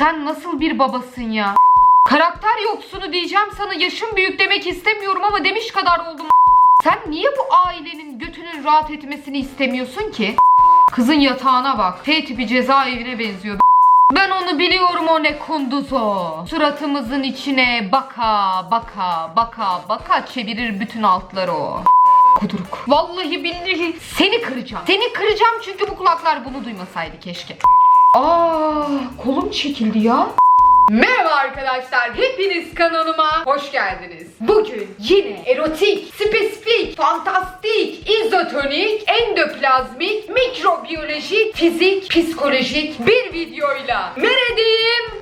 Sen nasıl bir babasın ya? Karakter yoksunu diyeceğim sana yaşım büyük demek istemiyorum ama demiş kadar oldum. Sen niye bu ailenin götünün rahat etmesini istemiyorsun ki? Kızın yatağına bak. T tipi cezaevine benziyor. Ben onu biliyorum o ne kunduzo. Suratımızın içine baka baka baka baka çevirir bütün altları o. Kuduruk. Vallahi billahi seni kıracağım. Seni kıracağım çünkü bu kulaklar bunu duymasaydı keşke. Aa, kolum çekildi ya. Merhaba arkadaşlar, hepiniz kanalıma hoş geldiniz. Bugün yine erotik, spesifik, fantastik, izotonik, endoplazmik, mikrobiyolojik, fizik, psikolojik bir videoyla neredeyim?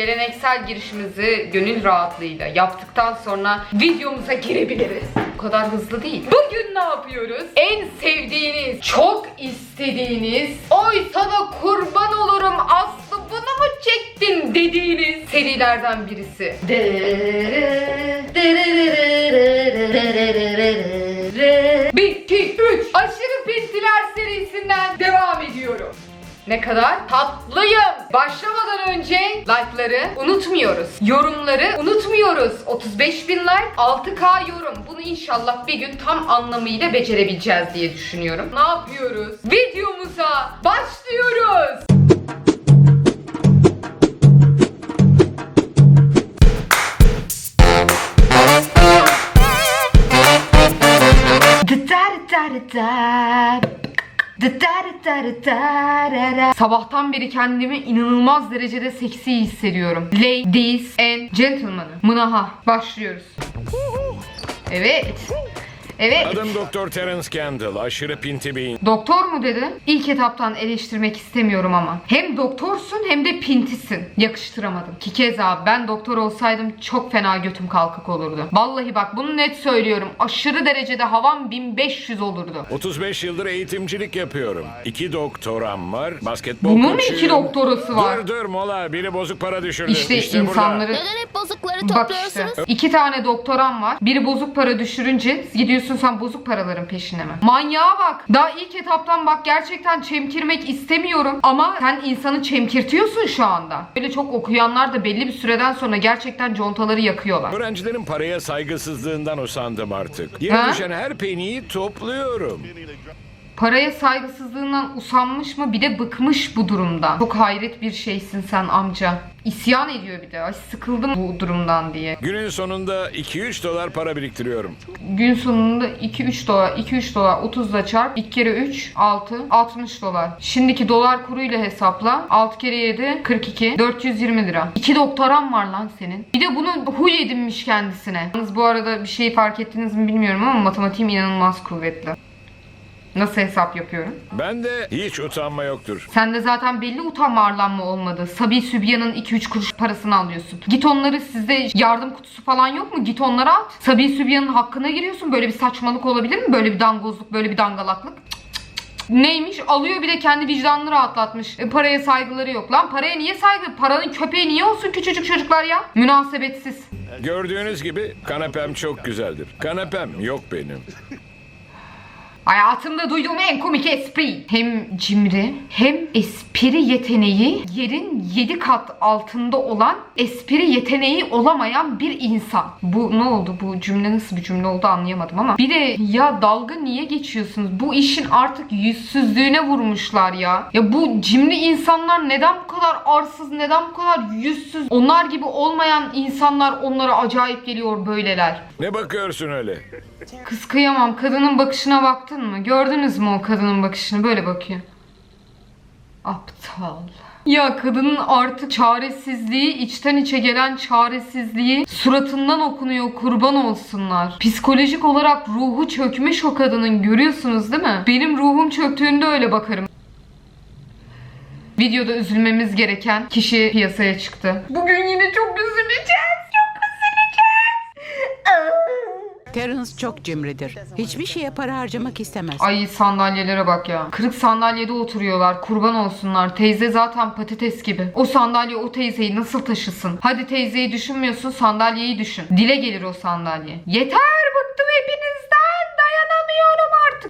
Geleneksel girişimizi gönül rahatlığıyla yaptıktan sonra videomuza girebiliriz. Bu kadar hızlı değil. Bugün ne yapıyoruz? En sevdiğiniz, çok istediğiniz, oy sana kurban olurum Aslı bunu mu çektin dediğiniz serilerden birisi. 1, 2, 3 Aşırı Pintiler serisinden devam ediyorum. Ne kadar tatlıyım. Başlamadan önce like'ları unutmuyoruz. Yorumları unutmuyoruz. 35 bin like, 6k yorum. Bunu inşallah bir gün tam anlamıyla becerebileceğiz diye düşünüyorum. Ne yapıyoruz? Videomuza başlıyoruz. Sabahtan beri kendimi inanılmaz derecede seksi hissediyorum. Ladies and gentlemen. Mınaha. Başlıyoruz. Evet. Evet. Adım Doktor Terence Kendall. Aşırı pinti beyin. Doktor mu dedin? İlk etaptan eleştirmek istemiyorum ama. Hem doktorsun hem de pintisin. Yakıştıramadım. Ki keza ben doktor olsaydım çok fena götüm kalkık olurdu. Vallahi bak bunu net söylüyorum. Aşırı derecede havam 1500 olurdu. 35 yıldır eğitimcilik yapıyorum. İki doktoram var. Basketbol Bunun mu koçuyum. iki doktorası var? Dur dur mola. Biri bozuk para düşürdü. İşte, burada. insanları... Neden hep bozukları Bak işte. topluyorsunuz? iki tane doktoram var. Biri bozuk para düşürünce gidiyorsun sen bozuk paraların peşine mi? Manyağa bak. Daha ilk etaptan bak gerçekten çemkirmek istemiyorum. Ama sen insanı çemkirtiyorsun şu anda. Böyle çok okuyanlar da belli bir süreden sonra gerçekten contaları yakıyorlar. Öğrencilerin paraya saygısızlığından usandım artık. Yere Ha? düşen her peniyi topluyorum. Paraya saygısızlığından usanmış mı bir de bıkmış bu durumdan. Çok hayret bir şeysin sen amca. İsyan ediyor bir de. Ay sıkıldım bu durumdan diye. Günün sonunda 2-3 dolar para biriktiriyorum. Gün sonunda 2-3 dolar, 2-3 dolar 30 da çarp. 2 kere 3, 6, 60 dolar. Şimdiki dolar kuruyla hesapla. 6 kere 7, 42, 420 lira. 2 doktoran var lan senin. Bir de bunu huy edinmiş kendisine. Yalnız bu arada bir şey fark ettiniz mi bilmiyorum ama matematiğim inanılmaz kuvvetli. Nasıl hesap yapıyorum? Ben de hiç utanma yoktur. Sende zaten belli utanma arlanma olmadı. Sabi Sübyan'ın 2-3 kuruş parasını alıyorsun. Git onları sizde yardım kutusu falan yok mu? Git onları at. Sabi Sübyan'ın hakkına giriyorsun. Böyle bir saçmalık olabilir mi? Böyle bir dangozluk, böyle bir dangalaklık. Cık. Neymiş? Alıyor bir de kendi vicdanını rahatlatmış. E, paraya saygıları yok. Lan paraya niye saygı? Paranın köpeği niye olsun küçücük çocuklar ya? Münasebetsiz. Gördüğünüz gibi kanepem çok güzeldir. Kanepem yok benim. Hayatımda duyduğum en komik espri. Hem cimri hem espri yeteneği yerin 7 kat altında olan espri yeteneği olamayan bir insan. Bu ne oldu? Bu cümle nasıl bir cümle oldu anlayamadım ama. Bir de ya dalga niye geçiyorsunuz? Bu işin artık yüzsüzlüğüne vurmuşlar ya. Ya bu cimri insanlar neden bu kadar arsız, neden bu kadar yüzsüz? Onlar gibi olmayan insanlar onlara acayip geliyor böyleler. Ne bakıyorsun öyle? Kız kıyamam. Kadının bakışına baktın mı? Gördünüz mü o kadının bakışını? Böyle bakıyor. Aptal. Ya kadının artık çaresizliği, içten içe gelen çaresizliği suratından okunuyor kurban olsunlar. Psikolojik olarak ruhu çökmüş o kadının görüyorsunuz değil mi? Benim ruhum çöktüğünde öyle bakarım. Videoda üzülmemiz gereken kişi piyasaya çıktı. Bugün yine çok üzüleceğiz. Çok üzüleceğiz. Terence çok cimridir. Hiçbir şeye para harcamak istemez. Ay sandalyelere bak ya. Kırık sandalyede oturuyorlar. Kurban olsunlar. Teyze zaten patates gibi. O sandalye o teyzeyi nasıl taşısın? Hadi teyzeyi düşünmüyorsun sandalyeyi düşün. Dile gelir o sandalye. Yeter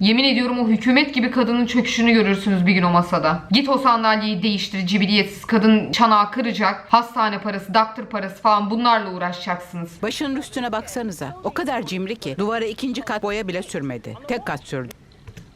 Yemin ediyorum o hükümet gibi kadının çöküşünü görürsünüz bir gün o masada. Git o sandalyeyi değiştir cibiliyetsiz kadın çanağı kıracak. Hastane parası, doktor parası falan bunlarla uğraşacaksınız. Başının üstüne baksanıza. O kadar cimri ki duvara ikinci kat boya bile sürmedi. Tek kat sürdü.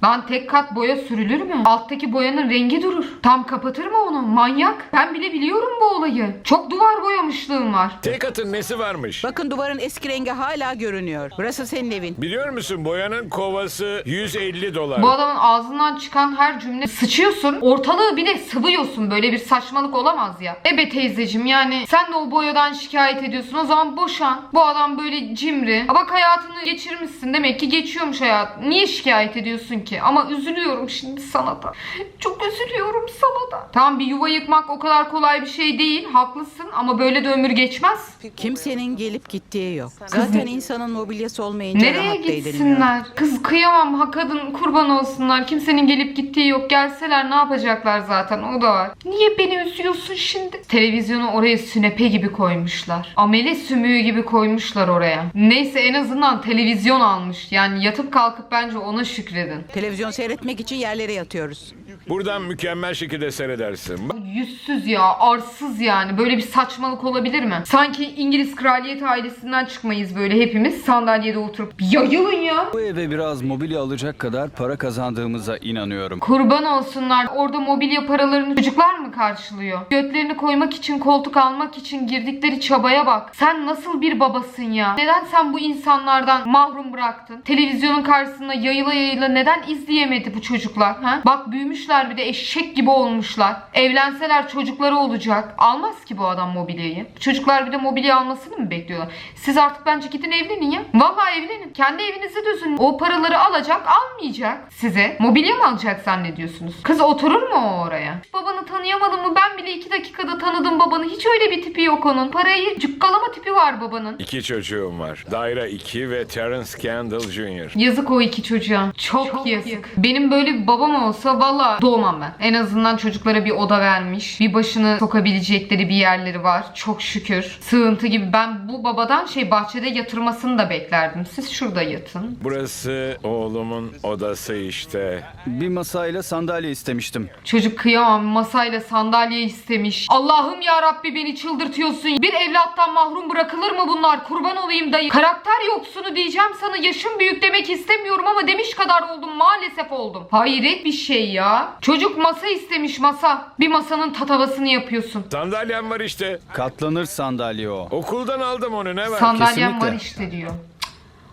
Lan tek kat boya sürülür mü? Alttaki boyanın rengi durur. Tam kapatır mı onu? Manyak. Ben bile biliyorum bu olayı. Çok duvar boyamışlığım var. Tek atın nesi varmış? Bakın duvarın eski rengi hala görünüyor. Burası senin evin. Biliyor musun boyanın kovası 150 dolar. Bu adamın ağzından çıkan her cümle sıçıyorsun. Ortalığı bir de sıvıyorsun. Böyle bir saçmalık olamaz ya. Ebe teyzecim yani sen de o boyadan şikayet ediyorsun. O zaman boşan. Bu adam böyle cimri. Bak hayatını geçirmişsin. Demek ki geçiyormuş hayat. Niye şikayet ediyorsun ki? Ama üzülüyorum şimdi sana da. Çok üzülüyorum sana da. Tamam bir yuva yıkmak o kadar kolay bir şey değil. Haklısın ama böyle de ömür geçmez. Kimsenin gelip gittiği yok. Zaten insanın mobilyası olmayınca Nereye rahat da edilmiyor. gitsinler? Kız kıyamam ha kadın kurban olsunlar. Kimsenin gelip gittiği yok. Gelseler ne yapacaklar zaten o da var. Niye beni üzüyorsun şimdi? Televizyonu oraya sünepe gibi koymuşlar. Amele sümüğü gibi koymuşlar oraya. Neyse en azından televizyon almış. Yani yatıp kalkıp bence ona şükredin. Televizyon seyretmek için yerlere yatıyoruz. Buradan mükemmel şekilde seyredersin. Bak, Yüzsüz ya, arsız yani. Böyle bir saçmalık olabilir mi? Sanki İngiliz kraliyet ailesinden çıkmayız böyle hepimiz sandalyede oturup. Yayılın ya. Bu eve biraz mobilya alacak kadar para kazandığımıza inanıyorum. Kurban olsunlar. Orada mobilya paralarını çocuklar mı karşılıyor? Götlerini koymak için, koltuk almak için girdikleri çabaya bak. Sen nasıl bir babasın ya? Neden sen bu insanlardan mahrum bıraktın? Televizyonun karşısında yayıla yayıla neden izleyemedi bu çocuklar? Ha? Bak büyümüşler bir de eşek gibi olmuşlar. Evlenseler çocukları olacak. Almaz ki bu adam mobilyayı. Çocuklar bir de mobilya almasını mı bekliyorlar? Siz artık bence gidin evlenin ya. Vallahi evlenin. Kendi evinizi düzün. O paraları alacak, almayacak size. Mobilya mı alacak zannediyorsunuz? Kız oturur mu o oraya? Babanı tanıyamadım mı? Ben bile iki dakikada tanıdım babanı. Hiç öyle bir tipi yok onun. Parayı cukkalama tipi var babanın. İki çocuğum var. Daira 2 ve Terence Kendall Jr. Yazık o iki çocuğa. Çok, yazık. Benim böyle bir babam olsa valla doğmam ben. En azından çocuklara bir oda vermiş. Bir başını sokabilecekleri bir yerleri var. Çok şükür. Sığıntı gibi. Ben bu babadan şey bahçede yatırmasını da beklerdim. Siz şurada yatın. Burası oğlumun odası işte. Bir masayla sandalye istemiştim. Çocuk kıyamam masayla sandalye istemiş. Allah'ım ya Rabbi beni çıldırtıyorsun. Bir evlattan mahrum bırakılır mı bunlar? Kurban olayım dayı. Karakter yoksunu diyeceğim sana. Yaşım büyük demek istemiyorum ama demiş kadar oldum. Maalesef oldum. Hayret bir şey ya. Çocuk masa istemiş masa. Bir masanın tatavasını yapıyorsun. Sandalyem var işte. Katlanır sandalye o. Okuldan aldım onu ne var? Sandalyem kesinlikle. var işte diyor.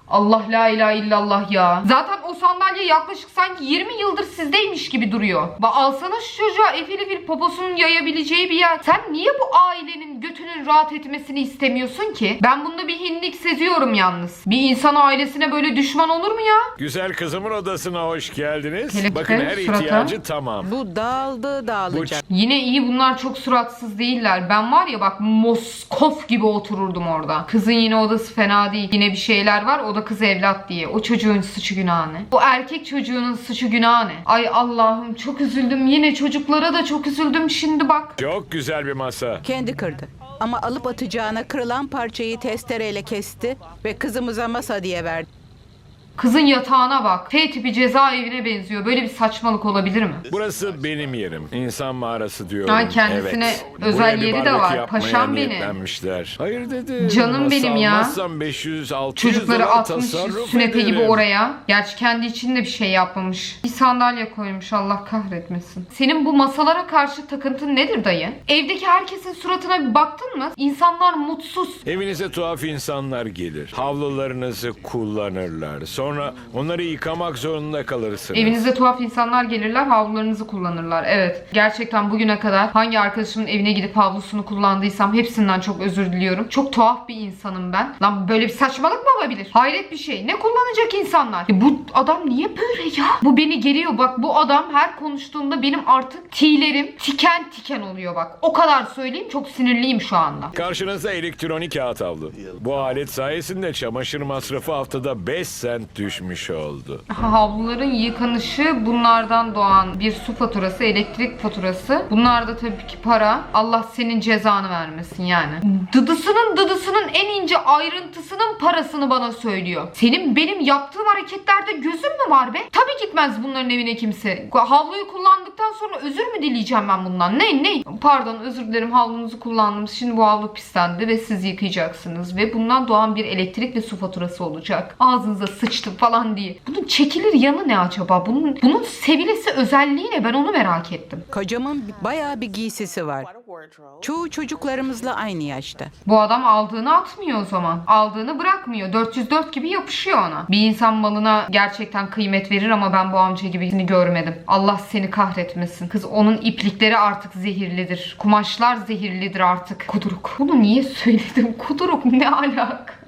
Allah la ilahe illallah ya. Zaten o sandalye yaklaşık sanki 20 yıldır sizdeymiş gibi duruyor. Ba alsana şu çocuğa efili bir poposunun yayabileceği bir yer. Sen niye bu ailenin götünün rahat etmesini istemiyorsun ki? Ben bunda bir hinlik seziyorum yalnız. Bir insan ailesine böyle düşman olur mu ya? Güzel kızımın odasına hoş geldiniz. Kelepçe, Bakın her surata. ihtiyacı tamam. Bu dağıldı dağılacak. Yine iyi bunlar çok suratsız değiller. Ben var ya bak Moskov gibi otururdum orada. Kızın yine odası fena değil. Yine bir şeyler var. O da kız evlat diye. O çocuğun suçu günahı ne? O erkek çocuğunun suçu günahı ne? Ay Allah'ım çok üzüldüm. Yine çocuklara da çok üzüldüm. Şimdi bak. Çok güzel bir masa. Kendi kırdı. Ama alıp atacağına kırılan parçayı testereyle kesti ve kızımıza masa diye verdi. Kızın yatağına bak. T tipi cezaevine benziyor. Böyle bir saçmalık olabilir mi? Burası benim yerim. İnsan mağarası diyorum. Ha, kendisine evet. özel Buraya yeri de barbekü var. yapmaya Paşam benim. niyetlenmişler. Hayır dedi. Canım benim ya. almazsam 500 600 Çocukları dolar atmış tasarruf sünepe gibi ederim. oraya. Gerçi kendi için de bir şey yapmamış. Bir sandalye koymuş Allah kahretmesin. Senin bu masalara karşı takıntın nedir dayı? Evdeki herkesin suratına bir baktın mı? İnsanlar mutsuz. Evinize tuhaf insanlar gelir. Havlularınızı kullanırlar. Sonra onları yıkamak zorunda kalırsınız. Evinize tuhaf insanlar gelirler havlularınızı kullanırlar. Evet. Gerçekten bugüne kadar hangi arkadaşımın evine gidip havlusunu kullandıysam hepsinden çok özür diliyorum. Çok tuhaf bir insanım ben. Lan böyle bir saçmalık mı olabilir? Hayret bir şey. Ne kullanacak insanlar? Ya bu adam niye böyle ya? Bu beni geriyor. Bak bu adam her konuştuğunda benim artık tilerim tiken tiken oluyor bak. O kadar söyleyeyim çok sinirliyim şu anda. Karşınızda elektronik kağıt havlu. Bu alet sayesinde çamaşır masrafı haftada 5 sent düşmüş oldu. Havluların yıkanışı bunlardan doğan bir su faturası, elektrik faturası. Bunlar da tabii ki para. Allah senin cezanı vermesin yani. Dıdısının dıdısının en ince ayrıntısının parasını bana söylüyor. Senin benim yaptığım hareketlerde gözün mü var be? Tabii gitmez bunların evine kimse. Havluyu kullandıktan sonra özür mü dileyeceğim ben bundan? Ne ne? Pardon özür dilerim havlunuzu kullandım. Şimdi bu havlu pislendi ve siz yıkayacaksınız. Ve bundan doğan bir elektrik ve su faturası olacak. Ağzınıza sıçtım falan diye. Bunun çekilir yanı ne acaba? Bunun, bunun sevilesi özelliği ne? Ben onu merak ettim. Kocamın bayağı bir giysisi var. Çoğu çocuklarımızla aynı yaşta. Bu adam aldığını atmıyor o zaman. Aldığını bırakmıyor. 404 gibi yapışıyor ona. Bir insan malına gerçekten kıymet verir ama ben bu amca gibisini görmedim. Allah seni kahretmesin. Kız onun iplikleri artık zehirlidir. Kumaşlar zehirlidir artık. Kuduruk. Bunu niye söyledim? Kuduruk ne alak?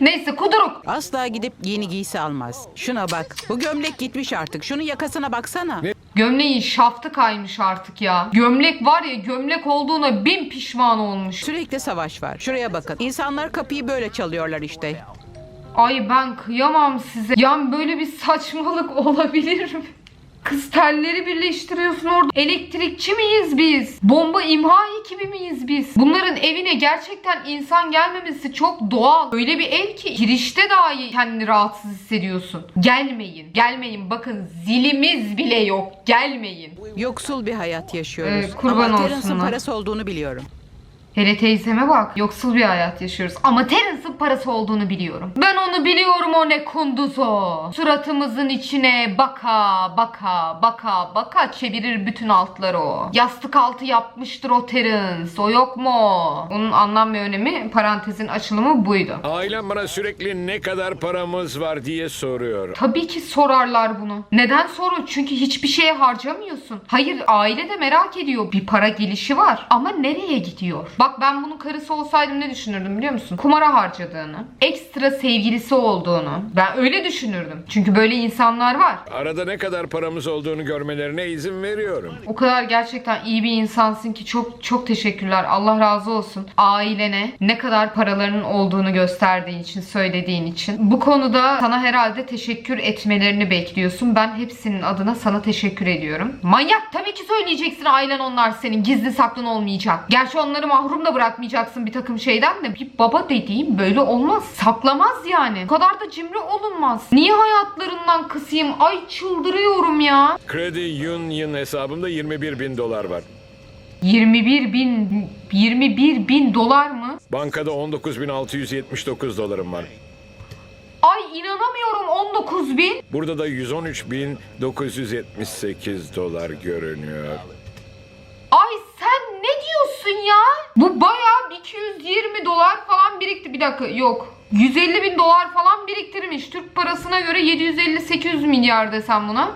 Neyse kuduruk. Asla gidip yeni giysi almaz. Şuna bak. Bu gömlek gitmiş artık. Şunun yakasına baksana. Gömleğin şaftı kaymış artık ya. Gömlek var ya gömlek olduğuna bin pişman olmuş. Sürekli savaş var. Şuraya bakın. İnsanlar kapıyı böyle çalıyorlar işte. Ay ben kıyamam size. Yani böyle bir saçmalık olabilir mi? Kız telleri birleştiriyorsun orada. Elektrikçi miyiz biz? Bomba imha ekibi miyiz biz? Bunların evine gerçekten insan gelmemesi çok doğal. Öyle bir ev ki girişte dahi kendini rahatsız hissediyorsun. Gelmeyin. Gelmeyin. Bakın zilimiz bile yok. Gelmeyin. Yoksul bir hayat yaşıyoruz. Ee, kurban Ama olsunlar. parası olduğunu biliyorum. Hele teyzeme bak. Yoksul bir hayat yaşıyoruz. Ama Terence'ın parası olduğunu biliyorum. Ben onu biliyorum o ne kunduzo. Suratımızın içine baka baka baka baka çevirir bütün altları o. Yastık altı yapmıştır o Terence. O yok mu? Onun anlam ve önemi parantezin açılımı buydu. Ailem bana sürekli ne kadar paramız var diye soruyor. Tabii ki sorarlar bunu. Neden sorun? Çünkü hiçbir şeye harcamıyorsun. Hayır aile de merak ediyor. Bir para gelişi var. Ama nereye gidiyor? Bak ben bunun karısı olsaydım ne düşünürdüm biliyor musun? Kumara harcadığını, ekstra sevgilisi olduğunu. Ben öyle düşünürdüm. Çünkü böyle insanlar var. Arada ne kadar paramız olduğunu görmelerine izin veriyorum. O kadar gerçekten iyi bir insansın ki çok çok teşekkürler. Allah razı olsun. Ailene ne kadar paralarının olduğunu gösterdiğin için, söylediğin için. Bu konuda sana herhalde teşekkür etmelerini bekliyorsun. Ben hepsinin adına sana teşekkür ediyorum. Manyak tabii ki söyleyeceksin ailen onlar senin. Gizli saklın olmayacak. Gerçi onları mahrum da bırakmayacaksın bir takım şeyden de. Bir baba dediğim böyle olmaz. Saklamaz yani. Bu kadar da cimri olunmaz. Niye hayatlarından kısayım? Ay çıldırıyorum ya. Kredi Union hesabımda 21 bin dolar var. 21 bin 21 bin dolar mı? Bankada 19.679 dolarım var. Ay inanamıyorum 19 bin. Burada da 113.978 dolar görünüyor. Ay sen ne diyorsun ya? Bu bayağı 220 dolar falan birikti. Bir dakika yok. 150 bin dolar falan biriktirmiş. Türk parasına göre 750-800 milyar desem buna.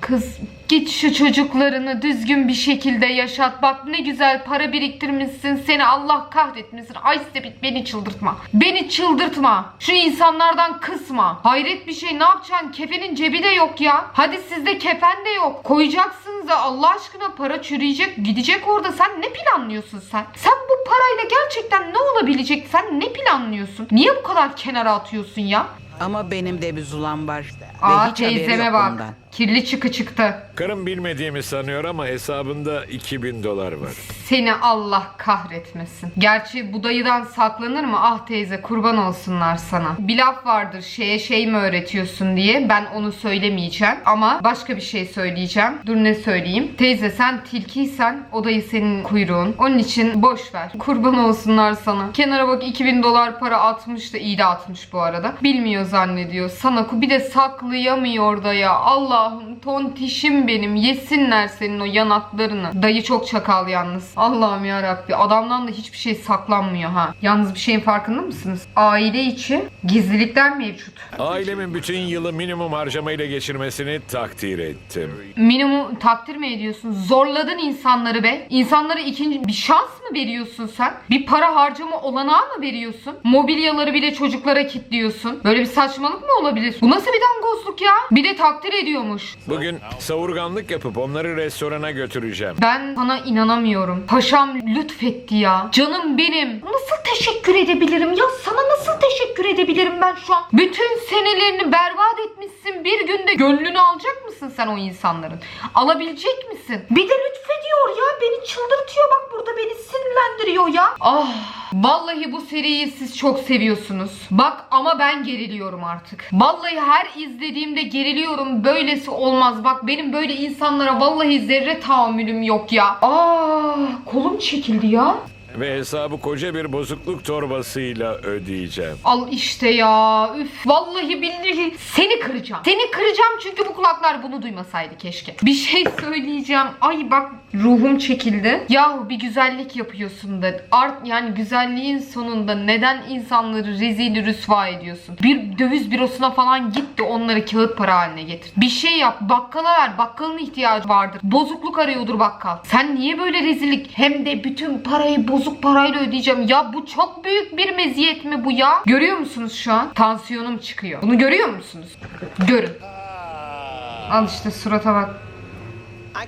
Kız git şu çocuklarını düzgün bir şekilde yaşat. Bak ne güzel para biriktirmişsin. Seni Allah kahretmesin. Ay Sepit beni çıldırtma. Beni çıldırtma. Şu insanlardan kısma. Hayret bir şey ne yapacaksın? Kefenin cebi de yok ya. Hadi sizde kefen de yok. Koyacaksınız da Allah aşkına para çürüyecek. Gidecek orada. Sen ne planlıyorsun sen? Sen bu parayla gerçekten ne olabilecek? Sen ne planlıyorsun? Niye bu kadar kenara atıyorsun ya? Ama benim de bir zulam var. Ve Aa hiç haberi teyzeme yok bak. bundan. Kirli çıkı çıktı. Karım bilmediğimi sanıyor ama hesabında 2000 dolar var. Seni Allah kahretmesin. Gerçi bu dayıdan saklanır mı? Ah teyze kurban olsunlar sana. Bir laf vardır şeye şey mi öğretiyorsun diye. Ben onu söylemeyeceğim. Ama başka bir şey söyleyeceğim. Dur ne söyleyeyim. Teyze sen tilkiysen o dayı senin kuyruğun. Onun için boş ver. Kurban olsunlar sana. Kenara bak 2000 dolar para atmış da iyi de atmış bu arada. Bilmiyor zannediyor. Sana ku- bir de saklayamıyor da ya. Allah'ım tontişim benim. Yesinler senin o yanaklarını. Dayı çok çakal yalnız. Allah'ım ya Rabbi. Adamdan da hiçbir şey saklanmıyor ha. Yalnız bir şeyin farkında mısınız? Aile içi gizlilikler mevcut. Ailemin bütün yılı minimum harcamayla geçirmesini takdir ettim. Minimum takdir mi ediyorsun? Zorladın insanları be. İnsanlara ikinci bir şans mı veriyorsun sen? Bir para harcama olanağı mı veriyorsun? Mobilyaları bile çocuklara kilitliyorsun. Böyle bir saçmalık mı olabilir? Bu nasıl bir dangozluk ya? Bir de takdir ediyormuş. Bugün savurganlık yapıp onları restorana götüreceğim. Ben sana inanamıyorum. Paşam lütfetti ya. Canım benim. Nasıl teşekkür edebilirim ya? Sana nasıl teşekkür edebilirim ben şu an? Bütün senelerini berbat etmişsin. Bir günde gönlünü alacak mısın sen o insanların? Alabilecek misin? Bir de lütfediyor ya. Beni çıldırtıyor bak burada beni sinirlendiriyor ya. Ah Vallahi bu seriyi siz çok seviyorsunuz. Bak ama ben geriliyorum artık. Vallahi her izlediğimde geriliyorum. Böylesi olmaz. Bak benim böyle insanlara vallahi zerre tahammülüm yok ya. Aa, kolum çekildi ya. Ve hesabı koca bir bozukluk torbasıyla ödeyeceğim. Al işte ya. Üf. Vallahi billahi seni kıracağım. Seni kıracağım çünkü bu kulaklar bunu duymasaydı keşke. Bir şey söyleyeceğim. Ay bak ruhum çekildi. Yahu bir güzellik yapıyorsun da art yani güzelliğin sonunda neden insanları rezil rüsva ediyorsun? Bir döviz bürosuna falan git de onları kağıt para haline getir. Bir şey yap. Bakkala ver. Bakkalın ihtiyacı vardır. Bozukluk arıyordur bakkal. Sen niye böyle rezillik hem de bütün parayı bozuk parayla ödeyeceğim. Ya bu çok büyük bir meziyet mi bu ya? Görüyor musunuz şu an? Tansiyonum çıkıyor. Bunu görüyor musunuz? Görün. Al işte surata bak.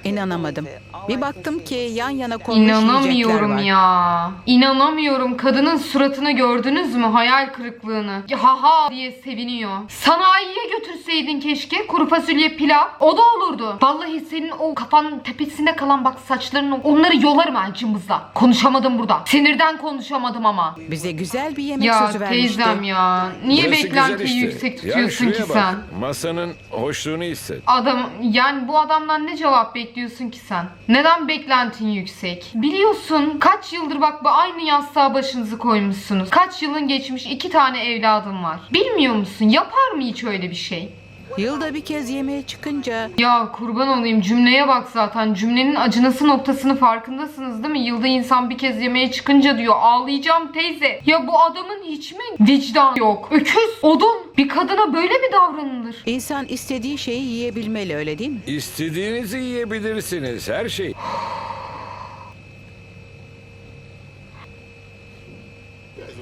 İnanamadım. Bir baktım ki yan yana konmuş İnanamıyorum var. ya. İnanamıyorum. Kadının suratını gördünüz mü? Hayal kırıklığını. Ya ha ha diye seviniyor. Sanayiye götürseydin keşke. Kuru fasulye pilav. O da olurdu. Vallahi senin o kafanın tepesinde kalan bak saçların onları yolarım ha cımbızla. Konuşamadım burada. Sinirden konuşamadım ama. Bize güzel bir yemek Ya sözü vermişti. teyzem ya. Niye Burası beklentiyi işte. yüksek Ya tutuyorsun ki bak. sen? Masanın hoşluğunu hisset. Adam yani bu adamdan ne cevap bekliyorsun ki sen? Neden beklentin yüksek? Biliyorsun kaç yıldır bak bu aynı yastığa başınızı koymuşsunuz. Kaç yılın geçmiş iki tane evladım var. Bilmiyor musun? Yapar mı hiç öyle bir şey? Yılda bir kez yemeğe çıkınca Ya kurban olayım cümleye bak zaten. Cümlenin acınası noktasını farkındasınız değil mi? Yılda insan bir kez yemeğe çıkınca diyor ağlayacağım teyze. Ya bu adamın hiç mi vicdan yok? Öküz, odun. Bir kadına böyle mi davranılır? insan istediği şeyi yiyebilmeli öyle değil mi? İstediğinizi yiyebilirsiniz. Her şey.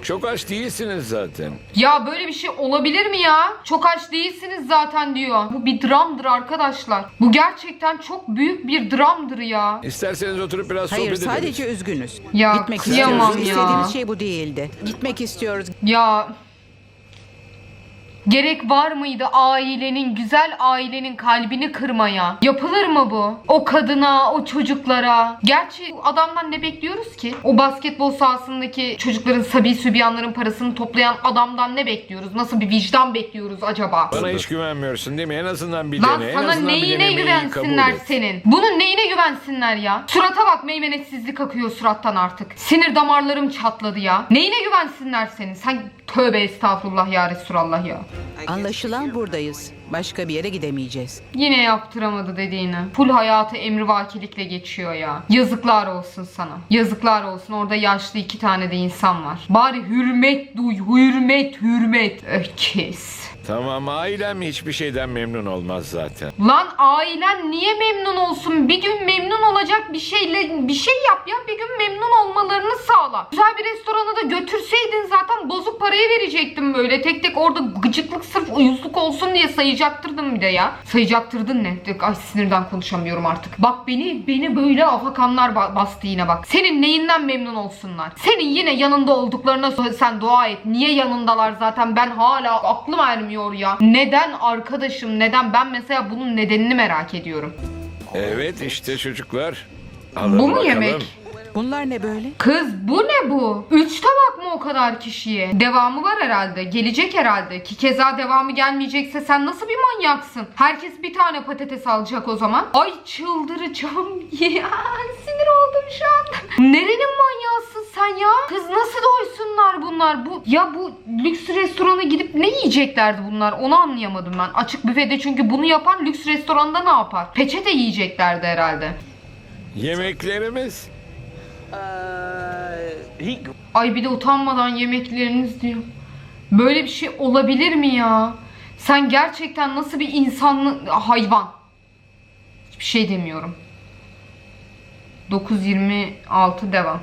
Çok aç değilsiniz zaten. Ya böyle bir şey olabilir mi ya? Çok aç değilsiniz zaten diyor. Bu bir dramdır arkadaşlar. Bu gerçekten çok büyük bir dramdır ya. İsterseniz oturup biraz Hayır sohbet ederiz. sadece üzgünüz. Ya Gitmek kıyamam istiyoruz. ya. İstediğimiz şey bu değildi. Gitmek istiyoruz. Ya Gerek var mıydı ailenin, güzel ailenin kalbini kırmaya? Yapılır mı bu? O kadına, o çocuklara. Gerçi adamdan ne bekliyoruz ki? O basketbol sahasındaki çocukların, sabi sübyanların parasını toplayan adamdan ne bekliyoruz? Nasıl bir vicdan bekliyoruz acaba? Bana hiç güvenmiyorsun değil mi? En azından bir Lan dene. En sana azından bir neyine denemeyi kabul güvensinler et. senin? Bunun neyine güvensinler ya? Surata bak meymenetsizlik akıyor surattan artık. Sinir damarlarım çatladı ya. Neyine güvensinler senin? Sen tövbe estağfurullah ya Resulallah ya. Anlaşılan buradayız. Başka bir yere gidemeyeceğiz. Yine yaptıramadı dediğini. Full hayatı emrivakilikle geçiyor ya. Yazıklar olsun sana. Yazıklar olsun. Orada yaşlı iki tane de insan var. Bari hürmet duy. Hürmet, hürmet. Öküz. Tamam ailem hiçbir şeyden memnun olmaz zaten. Lan ailen niye memnun olsun? Bir gün memnun olacak bir şeyle bir şey yap ya. Bir gün memnun olmalarını sağla. Güzel bir restorana da götürseydin zaten bozuk parayı verecektim böyle. Tek tek orada gıcıklık sırf uyuzluk olsun diye sayacaktırdın bir de ya. Sayacaktırdın ne? Ay sinirden konuşamıyorum artık. Bak beni beni böyle afakanlar ba- bastı yine bak. Senin neyinden memnun olsunlar? Senin yine yanında olduklarına sen dua et. Niye yanındalar zaten? Ben hala aklım ermiyor ya. Neden arkadaşım? Neden? Ben mesela bunun nedenini merak ediyorum. Evet işte çocuklar. Alın Bu mu bakalım. yemek? Bunlar ne böyle? Kız bu ne bu? Üç tabak mı o kadar kişiye? Devamı var herhalde. Gelecek herhalde. Ki keza devamı gelmeyecekse sen nasıl bir manyaksın? Herkes bir tane patates alacak o zaman. Ay çıldıracağım ya. Sinir oldum şu an. Nerenin manyağısın sen ya? Kız nasıl doysunlar bunlar? Bu ya bu lüks restorana gidip ne yiyeceklerdi bunlar? Onu anlayamadım ben. Açık büfede çünkü bunu yapan lüks restoranda ne yapar? Peçete yiyeceklerdi herhalde. Yemeklerimiz. Ay bir de utanmadan yemekleriniz diyor. Böyle bir şey olabilir mi ya? Sen gerçekten nasıl bir insanlı hayvan? Hiçbir şey demiyorum. 9.26 devam.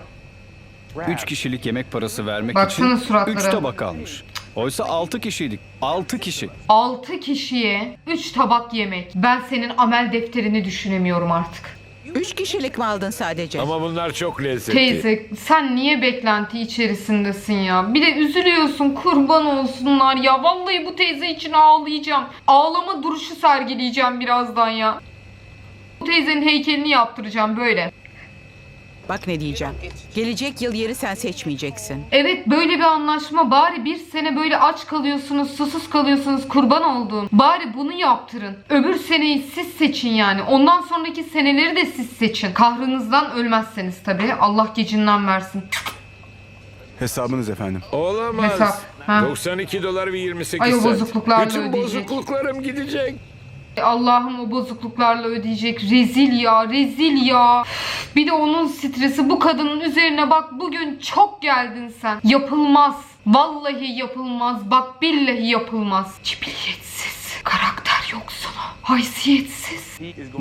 Üç kişilik yemek parası vermek Baksana için suratlara. üç tabak almış. Oysa 6 kişiydik. 6 kişi. 6 kişiye 3 tabak yemek. Ben senin amel defterini düşünemiyorum artık. Üç kişilik mi aldın sadece? Ama bunlar çok lezzetli. Teyze sen niye beklenti içerisindesin ya? Bir de üzülüyorsun kurban olsunlar ya. Vallahi bu teyze için ağlayacağım. Ağlama duruşu sergileyeceğim birazdan ya. Bu teyzenin heykelini yaptıracağım böyle. Bak ne diyeceğim. Gelecek yıl yeri sen seçmeyeceksin. Evet böyle bir anlaşma bari bir sene böyle aç kalıyorsunuz susuz kalıyorsunuz kurban olduğum. Bari bunu yaptırın. Öbür seneyi siz seçin yani. Ondan sonraki seneleri de siz seçin. Kahrınızdan ölmezseniz tabii. Allah gecinden versin. Hesabınız efendim. Olamaz. Hesap, ha. 92 dolar ve 28 Ay, o bozukluklarla Bütün ödeyecek. bozukluklarım gidecek. Allah'ım o bozukluklarla ödeyecek. Rezil ya, rezil ya. Bir de onun stresi bu kadının üzerine bak bugün çok geldin sen. Yapılmaz. Vallahi yapılmaz. Bak billahi yapılmaz. Cibiliyetsiz. Karakter yoksunu. Haysiyetsiz.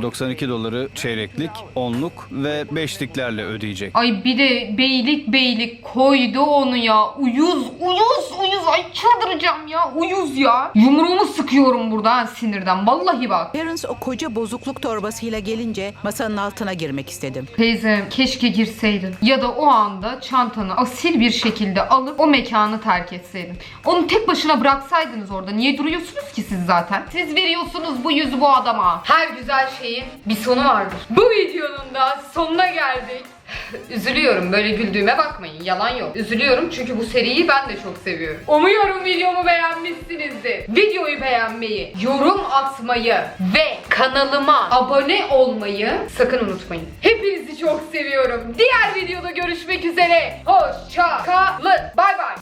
92 doları çeyreklik, onluk ve beşliklerle ödeyecek. Ay bir de beylik beylik koydu onu ya. Uyuz, uyuz, uyuz. Ay çıldıracağım ya. Uyuz ya. Yumruğumu sıkıyorum burada ha, sinirden. Vallahi bak. Terence o koca bozukluk torbasıyla gelince masanın altına girmek istedim. Teyze keşke girseydin. Ya da o anda çantanı asil bir şekilde alıp o mekanı terk etseydin. Onu tek başına bıraksaydınız orada. Niye duruyorsunuz ki siz zaten? Siz veriyorsunuz bu yüzü bu adama. Her güzel şeyin bir sonu vardır. Bu videonun da sonuna geldik. Üzülüyorum böyle güldüğüme bakmayın yalan yok. Üzülüyorum çünkü bu seriyi ben de çok seviyorum. Umuyorum videomu beğenmişsinizdir. Videoyu beğenmeyi, yorum atmayı ve kanalıma abone olmayı sakın unutmayın. Hepinizi çok seviyorum. Diğer videoda görüşmek üzere. Hoşça kalın. Bay bay.